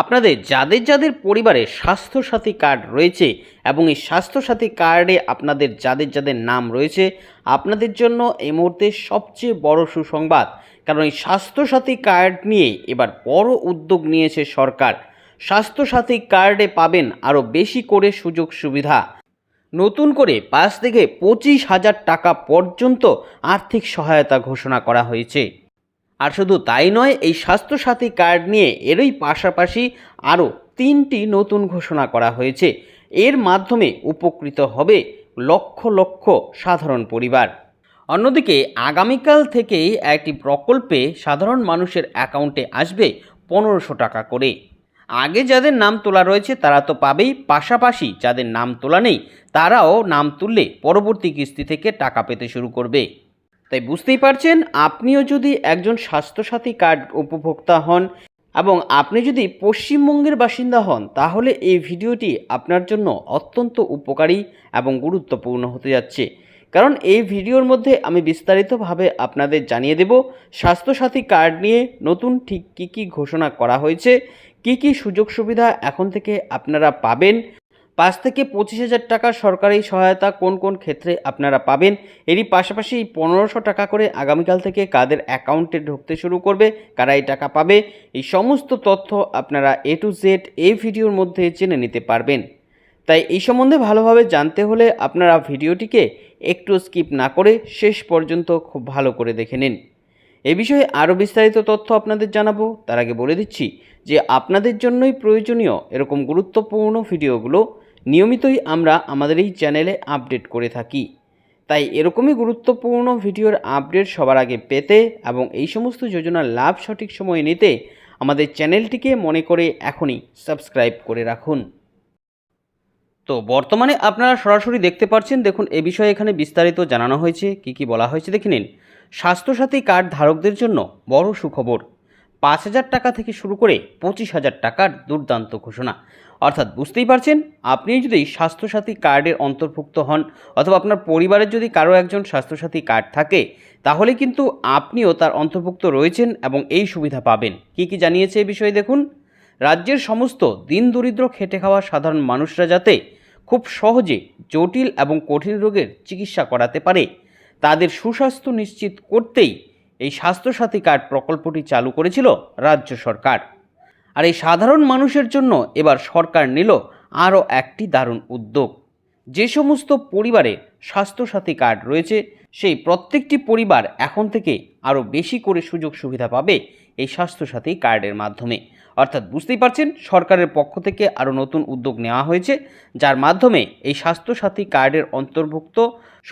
আপনাদের যাদের যাদের পরিবারে স্বাস্থ্যসাথী কার্ড রয়েছে এবং এই স্বাস্থ্যসাথী কার্ডে আপনাদের যাদের যাদের নাম রয়েছে, আপনাদের জন্য এই মুহূর্তে সবচেয়ে বড় সুসংবাদ। কারণ এই স্বাস্থ্যসাথী কার্ড নিয়ে এবার বড় উদ্যোগ নিয়েছে সরকার। স্বাস্থ্যসাথী কার্ডে পাবেন আরও বেশি করে সুযোগ সুবিধা। নতুন করে পাঁচ থেকে পঁচিশ হাজার টাকা পর্যন্ত আর্থিক সহায়তা ঘোষণা করা হয়েছে। আর শুধু তাই নয়, এই স্বাস্থ্যসাথী কার্ড নিয়ে এরই পাশাপাশি আরও তিনটি নতুন ঘোষণা করা হয়েছে। এর মাধ্যমে উপকৃত হবে লক্ষ লক্ষ সাধারণ পরিবার। অন্যদিকে, আগামীকাল থেকেই একটি প্রকল্পে সাধারণ মানুষের অ্যাকাউন্টে আসবে পনেরোশো টাকা করে। আগে যাদের নাম তোলা রয়েছে, তারা তো পাবেই। পাশাপাশি যাদের নাম তোলা নেই, তারাও নাম তুললে পরবর্তী কিস্তি থেকে টাকা পেতে শুরু করবে। তাই বুঝতেই পারছেন, আপনিও যদি একজন স্বাস্থ্যসাথী কার্ড উপভোক্তা হন এবং আপনি যদি পশ্চিমবঙ্গের বাসিন্দা হন, তাহলে এই ভিডিওটি আপনার জন্য অত্যন্ত উপকারী এবং গুরুত্বপূর্ণ হতে যাচ্ছে। কারণ এই ভিডিওর মধ্যে আমি বিস্তারিতভাবে আপনাদের জানিয়ে দেব, স্বাস্থ্যসাথী কার্ড নিয়ে নতুন ঠিক কী কী ঘোষণা করা হয়েছে, কী কী সুযোগ সুবিধা এখন থেকে আপনারা পাবেন পাঁচ থেকে পঁচিশ হাজার টাকা সরকারি সহায়তা কোন কোন ক্ষেত্রে আপনারা পাবেন? এরই পাশাপাশি পনেরোশো টাকা করে আগামীকাল থেকে কাদের অ্যাকাউন্টে ঢুকতে শুরু করবে? কারা এই টাকা পাবে? এই সমস্ত তথ্য আপনারা এ টু জেড এই ভিডিওর মধ্যে জেনে নিতে পারবেন। তাই এই সম্বন্ধে ভালোভাবে জানতে হলে আপনারা ভিডিওটিকে একটু স্কিপ না করে শেষ পর্যন্ত খুব ভালো করে দেখে নিন। এ বিষয়ে আরও বিস্তারিত তথ্য আপনাদের জানাব। তার আগে বলে দিচ্ছি যে আপনাদের জন্যই প্রয়োজনীয় এরকম গুরুত্বপূর্ণ ভিডিওগুলো নিয়মিতই আমরা আমাদের এই চ্যানেলে আপডেট করে থাকি। তাই এরকমই গুরুত্বপূর্ণ ভিডিওর আপডেট সবার আগে পেতে এবং এই সমস্ত যোজনার লাভ সঠিক সময়ে নিতে আমাদের চ্যানেলটিকে মনে করে এখনই সাবস্ক্রাইব করে রাখুন। তো বর্তমানে আপনারা সরাসরি দেখতে পাচ্ছেন দেখুন এ বিষয়ে এখানে বিস্তারিত জানানো হয়েছে, কি কি বলা হয়েছে, দেখে নিন। স্বাস্থ্যসাথী কার্ড ধারকদের জন্য বড় সুখবর। পাঁচ হাজার টাকা থেকে শুরু করে পঁচিশ হাজার টাকার দুর্দান্ত ঘোষণা। অর্থাৎ বুঝতেই পারছেন, আপনি যদি স্বাস্থ্যসাথী কার্ডের অন্তর্ভুক্ত হন অথবা আপনার পরিবারের যদি কারও একজন স্বাস্থ্যসাথী কার্ড থাকে, তাহলে কিন্তু আপনিও তার অন্তর্ভুক্ত রয়েছেন এবং এই সুবিধা পাবেন। কি কি জানিয়েছে এই বিষয়ে দেখুন। রাজ্যের সমস্ত দিন দরিদ্র খেটে খাওয়া সাধারণ মানুষরা যাতে খুব সহজে জটিল এবং কঠিন রোগের চিকিৎসা করাতে পারে, তাদের সুস্বাস্থ্য নিশ্চিত করতেই এই স্বাস্থ্যসাথী কার্ড প্রকল্পটি চালু করেছিল রাজ্য সরকার। আর এই সাধারণ মানুষের জন্য এবার সরকার নিল আরও একটি দারুণ উদ্যোগ। যে সমস্ত পরিবারে স্বাস্থ্যসাথী কার্ড রয়েছে, সেই প্রত্যেকটি পরিবার এখন থেকে আরও বেশি করে সুযোগ সুবিধা পাবে এই স্বাস্থ্যসাথী কার্ডের মাধ্যমে। অর্থাৎ বুঝতেই পারছেন, সরকারের পক্ষ থেকে আরও নতুন উদ্যোগ নেওয়া হয়েছে, যার মাধ্যমে এই স্বাস্থ্যসাথী কার্ডের অন্তর্ভুক্ত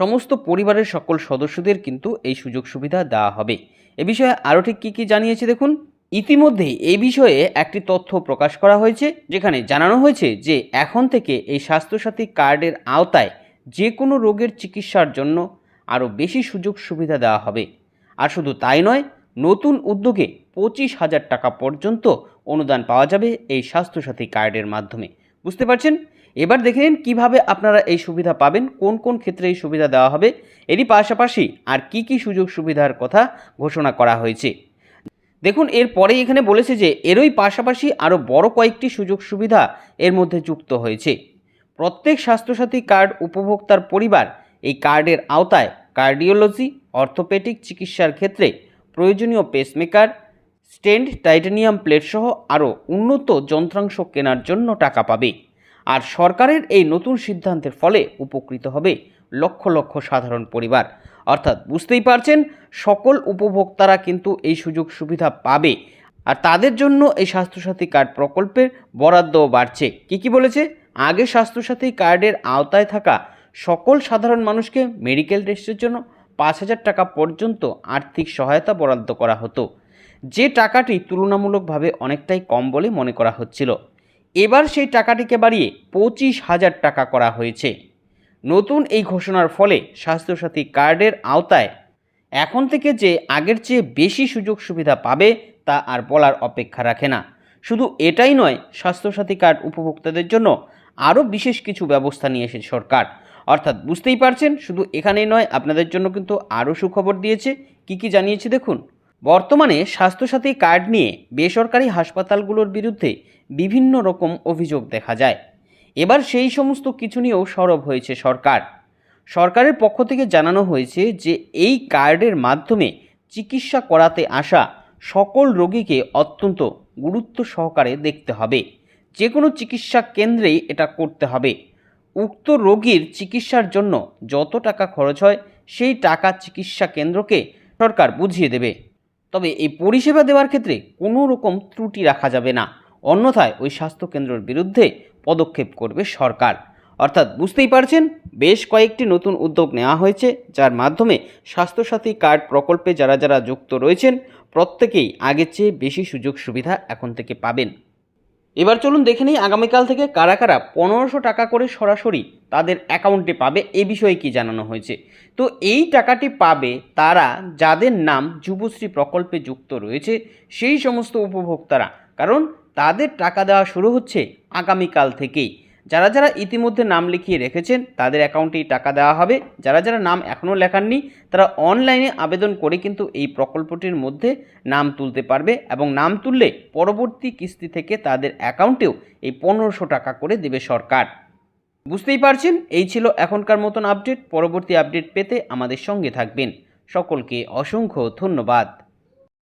সমস্ত পরিবারের সকল সদস্যদের কিন্তু এই সুযোগ সুবিধা দেওয়া হবে। এ বিষয়ে আরও ঠিক কী কী জানিয়েছে দেখুন? ইতিমধ্যেই এই বিষয়ে একটি তথ্য প্রকাশ করা হয়েছে, যেখানে জানানো হয়েছে যে এখন থেকে এই স্বাস্থ্যসাথী কার্ডের আওতায় যে কোনো রোগের চিকিৎসার জন্য আরও বেশি সুযোগ সুবিধা দেওয়া হবে। আর শুধু তাই নয় নতুন উদ্যোগে পঁচিশ হাজার টাকা পর্যন্ত অনুদান পাওয়া যাবে এই স্বাস্থ্যসাথী কার্ডের মাধ্যমে। বুঝতে পারছেন? এবার দেখে নিন কীভাবে আপনারা এই সুবিধা পাবেন, কোন কোন ক্ষেত্রে এই সুবিধা দেওয়া হবে, এরই পাশাপাশি আর কি কি সুযোগ সুবিধার কথা ঘোষণা করা হয়েছে। দেখুন এরপরে এখানে বলেছে যে এরই পাশাপাশি আরও বড় কয়েকটি সুযোগ সুবিধা এর মধ্যে যুক্ত হয়েছে। প্রত্যেক স্বাস্থ্যসাথী কার্ড উপভোক্তার পরিবার এই কার্ডের আওতায় কার্ডিওলজি, অর্থোপেডিক চিকিৎসার ক্ষেত্রে প্রয়োজনীয় পেসমেকার স্টেন্ড টাইটানিয়াম প্লেটসহ আরও উন্নত যন্ত্রাংশ কেনার জন্য টাকা পাবে। আর সরকারের এই নতুন সিদ্ধান্তের ফলে উপকৃত হবে লক্ষ লক্ষ সাধারণ পরিবার। অর্থাৎ বুঝতেই পারছেন, সকল উপভোক্তারা কিন্তু এই সুযোগ সুবিধা পাবে। আর তাদের জন্য এই স্বাস্থ্যসাথী কার্ড প্রকল্পের বরাদ্দও বাড়ছে। কি কি বলেছে? আগে স্বাস্থ্যসাথী কার্ডের আওতায় থাকা সকল সাধারণ মানুষকে মেডিকেল টেস্টের জন্য পাঁচ হাজার টাকা পর্যন্ত আর্থিক সহায়তা বরাদ্দ করা হতো। যে টাকাটি তুলনামূলকভাবে অনেকটাই কম বলে মনে করা হচ্ছিল। এবার সেই টাকাটিকে বাড়িয়ে পঁচিশ হাজার টাকা করা হয়েছে। নতুন এই ঘোষণার ফলে স্বাস্থ্যসাথী কার্ডের আওতায় এখন থেকে যে আগের চেয়ে বেশি সুযোগ সুবিধা পাবে তা আর বলার অপেক্ষা রাখে না। শুধু এটাই নয়, স্বাস্থ্যসাথী কার্ড উপভোক্তাদের জন্য আরও বিশেষ কিছু ব্যবস্থা নিয়ে এসেছে সরকার। অর্থাৎ বুঝতেই পারছেন, শুধু এখানেই নয়, আপনাদের জন্য কিন্তু আরও সুখবর দিয়েছে। কি কি জানিয়েছে দেখুন। বর্তমানে স্বাস্থ্যসাথী কার্ড নিয়ে বেসরকারি হাসপাতালগুলোর বিরুদ্ধে বিভিন্ন রকম অভিযোগ দেখা যায়। এবার সেই সমস্ত কিছু নিয়েও সরব হয়েছে সরকার। সরকারের পক্ষ থেকে জানানো হয়েছে যে, এই কার্ডের মাধ্যমে চিকিৎসা করাতে আসা সকল রোগীকে অত্যন্ত গুরুত্ব সহকারে দেখতে হবে। যে কোনো চিকিৎসা কেন্দ্রেই এটা করতে হবে। উক্ত রোগীর চিকিৎসার জন্য যত টাকা খরচ হয়, সেই টাকা চিকিৎসা কেন্দ্রকে সরকার বুঝিয়ে দেবে। তবে এই পরিষেবা দেওয়ার ক্ষেত্রে কোনো রকম ত্রুটি রাখা যাবে না। অন্যথায় ওই স্বাস্থ্যকেন্দ্রের বিরুদ্ধে পদক্ষেপ করবে সরকার। অর্থাৎ বুঝতেই পারছেন, বেশ কয়েকটি নতুন উদ্যোগ নেওয়া হয়েছে, যার মাধ্যমে স্বাস্থ্যসাথী কার্ড প্রকল্পে যারা যারা যুক্ত রয়েছেন, প্রত্যেকেই আগের চেয়ে বেশি সুযোগ সুবিধা এখন থেকে পাবেন। এবার চলুন দেখে নিই আগামীকাল থেকে কারা কারা পনেরোশো টাকা করে সরাসরি তাদের অ্যাকাউন্টে পাবে, এ বিষয়ে কি জানানো হয়েছে। তো এই টাকাটি পাবে তারা যাদের নাম যুবশ্রী প্রকল্পে যুক্ত রয়েছে, সেই সমস্ত উপভোক্তারা। কারণ তাদের টাকা দেওয়া শুরু হচ্ছে আগামীকাল থেকেই। যারা যারা ইতিমধ্যে নাম লিখিয়ে রেখেছেন, তাদের অ্যাকাউন্টেই টাকা দেওয়া হবে। যারা যারা নাম এখনও লেখাননি, তারা অনলাইনে আবেদন করে কিন্তু এই প্রকল্পটির মধ্যে নাম তুলতে পারবে এবং নাম তুললে পরবর্তী কিস্তি থেকে তাদের অ্যাকাউন্টেও এই পনেরোশো টাকা করে দেবে সরকার। বুঝতেই পারছেন? এই ছিল এখনকার মতন আপডেট। পরবর্তী আপডেট পেতে আমাদের সঙ্গে থাকবেন। সকলকে অসংখ্য ধন্যবাদ।